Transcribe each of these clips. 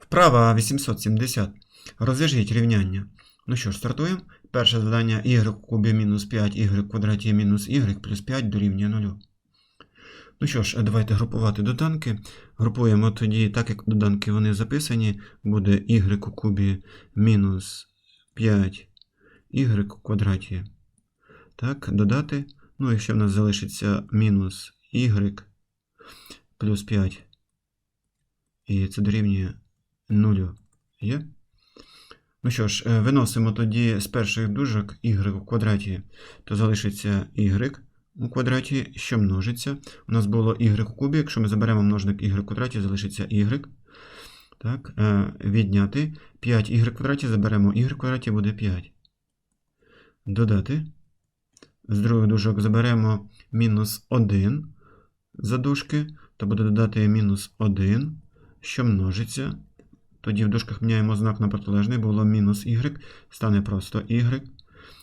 Вправа 870. Розв'яжіть рівняння. Ну що ж, стартуємо. Перше завдання y у кубі мінус 5, y квадраті мінус y плюс 5 дорівнює 0. Ну що ж, давайте групувати доданки. Групуємо тоді, так як доданки вони записані, буде у кубі мінус 5 y у квадраті. Так, додати. Ну, якщо в нас залишиться мінус y плюс 5, і це дорівнює 0. Є? Ну що ж, е, виносимо тоді з перших дужок y у квадраті, то залишиться y у квадраті, що множиться. У нас було y у кубі, якщо ми заберемо множник y у квадраті, залишиться y. Так, е, відняти 5y в квадраті, заберемо y квадраті, буде 5. Додати. З других дужок заберемо мінус 1 за дужки, то буде додати мінус 1, що множиться. Тоді в дужках міняємо знак на протилежний, було мінус y, стане просто y.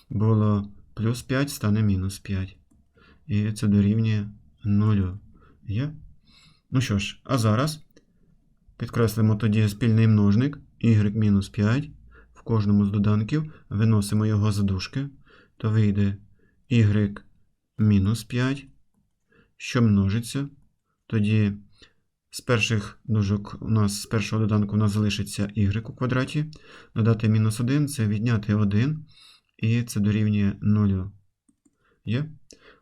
Було плюс 5, стане мінус 5. І це дорівнює 0. Є? Ну що ж, а зараз підкреслимо тоді спільний множник y мінус 5. В кожному з доданків виносимо його за дужки, то вийде y мінус 5, що множиться. Тоді з перших дужок у нас з першого доданку у нас залишиться y у квадраті. Додати мінус 1 це відняти 1, і це дорівнює 0. Є?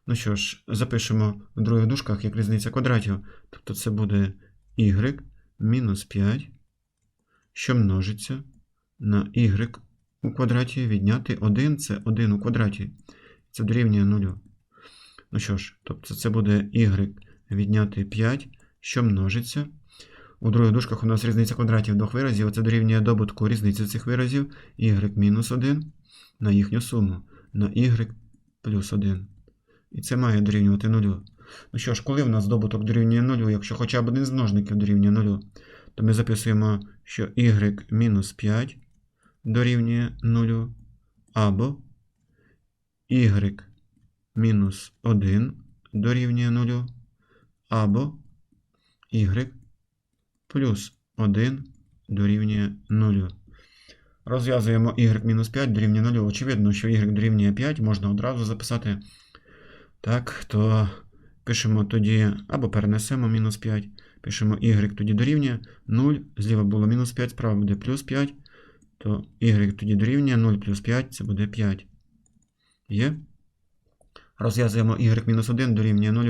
Ну що ж, запишемо в других дужках як різниця квадратів. Тобто це буде y мінус 5, що множиться на y у квадраті, відняти 1 це 1 у квадраті. Це дорівнює 0. Ну що ж, тобто це буде y відняти 5 що множиться. У других дужках у нас різниця квадратів двох виразів. Це дорівнює добутку різниці цих виразів y мінус 1 на їхню суму на y плюс 1. І це має дорівнювати 0. Ну що ж, коли в нас добуток дорівнює 0, якщо хоча б один з множників дорівнює 0, то ми записуємо, що y мінус 5 дорівнює 0, або y мінус 1 дорівнює 0, або y плюс 1 дорівнює 0. Розв'язуємо y мінус 5 дорівнює 0. Очевидно, що y дорівнює 5 можна одразу записати. Так, то пишемо тоді, або перенесемо мінус 5. Пишемо y тоді дорівнює 0. Зліва було мінус 5, справа буде плюс 5. То y тоді дорівнює 0 плюс 5 це буде 5. Є? Розв'язуємо y-1 дорівнює 0.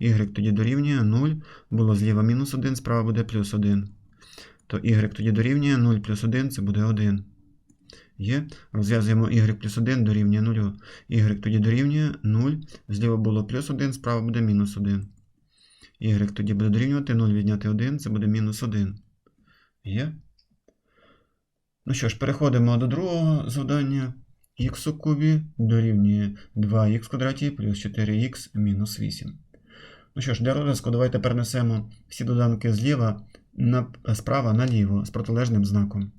y тоді дорівнює 0. Було зліва мінус 1, справа буде плюс 1. То y тоді дорівнює 0 плюс 1 це буде 1. Є. Розв'язуємо y плюс 1 дорівнює 0. y тоді дорівнює 0. Зліва було плюс 1, справа буде мінус 1. y тоді буде дорівнювати 0 відняти 1, це буде мінус 1. Є. Ну що ж, переходимо до другого завдання х у кубі дорівнює 2х квадраті плюс 4х мінус 8. Ну що ж, для розв'язку давайте перенесемо всі доданки зліва на, справа наліво з протилежним знаком.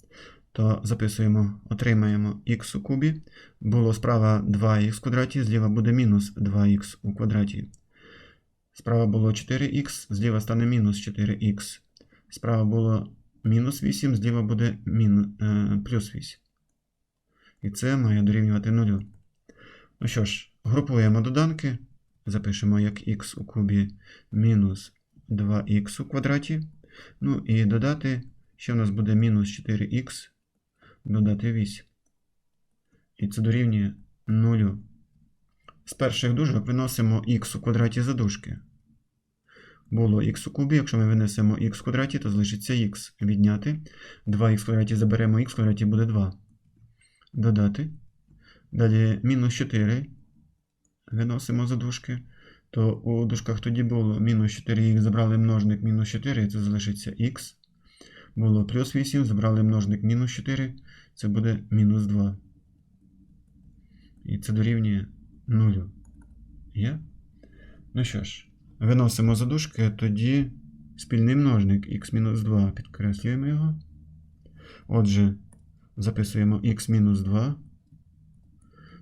То записуємо, отримаємо х у кубі. Було справа 2х квадраті, зліва буде мінус 2х у квадраті. Справа було 4х, зліва стане мінус 4х. Справа було мінус 8, зліва буде мінус, е, плюс 8. І це має дорівнювати 0. Ну що ж, групуємо доданки. Запишемо як х у кубі мінус 2х у квадраті. Ну і додати, що в нас буде мінус 4х, додати 8. І це дорівнює 0. З перших дужок виносимо х у квадраті за дужки. Було х у кубі, якщо ми винесемо х в квадраті, то залишиться х. Відняти. 2х в квадраті заберемо х в квадраті буде 2 додати. Далі мінус 4 виносимо за дужки. То у дужках тоді було мінус 4х, забрали множник мінус 4, це залишиться х. Було плюс 8, забрали множник мінус 4, це буде мінус 2. І це дорівнює 0. Є? Ну що ж, виносимо за дужки, тоді спільний множник х-2, підкреслюємо його. Отже, записуємо х-2.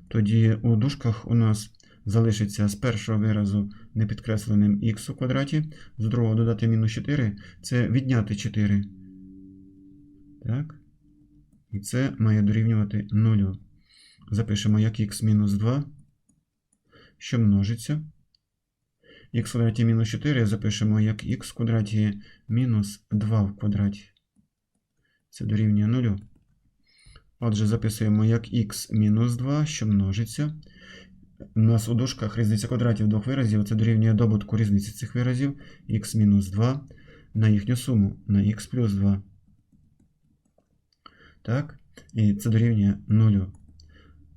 Тоді у дужках у нас залишиться з першого виразу непідкресленим х у квадраті, з другого додати мінус 4 це відняти 4. Так. І це має дорівнювати 0. Запишемо як х мінус 2, що множиться. х в квадраті мінус 4 запишемо як х в квадраті мінус 2 в квадраті. Це дорівнює 0. Отже, записуємо як х мінус 2, що множиться. У нас у дужках різниця квадратів двох виразів. Це дорівнює добутку різниці цих виразів х мінус 2 на їхню суму на х плюс 2. Так? І це дорівнює 0.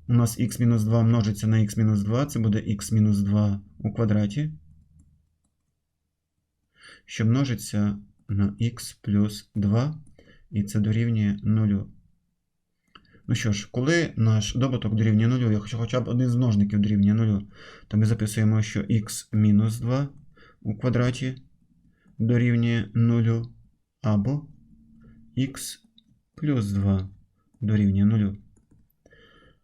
У нас х мінус 2 множиться на х мінус 2, це буде х мінус 2 у квадраті, що множиться на х плюс 2, і це дорівнює 0. Ну що ж, коли наш добуток дорівнює 0, якщо хоча б один з множників дорівнює 0, то ми записуємо, що х мінус 2 у квадраті дорівнює 0, або х плюс 2 дорівнює 0.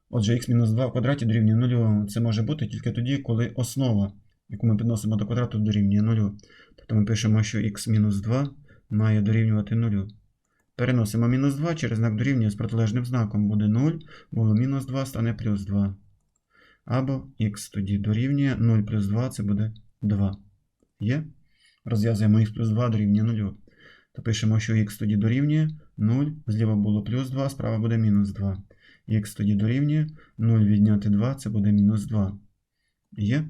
Отже, х мінус 2 в квадраті дорівнює 0. Це може бути тільки тоді, коли основа, яку ми підносимо до квадрату, дорівнює 0. Тобто ми пишемо, що х мінус 2 має дорівнювати 0. Переносимо мінус 2 через знак дорівнює з протилежним знаком буде 0, було мінус 2, стане плюс 2. Або х тоді дорівнює 0 плюс 2 це буде 2. Є? Розв'язуємо х плюс 2 дорівнює 0. То пишемо, що х тоді дорівнює 0, зліва було плюс 2, справа буде мінус 2. Х тоді дорівнює 0 відняти 2, це буде мінус 2. Є?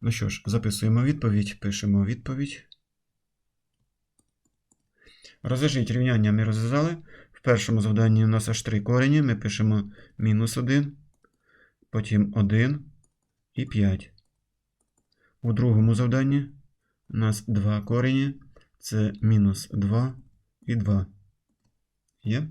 Ну що ж, записуємо відповідь, пишемо відповідь. Розв'яжіть рівняння ми розв'язали. В першому завданні у нас аж три корені. Ми пишемо мінус 1, потім 1 і 5. У другому завданні у нас два корені. Це мінус 2 і 2. Є?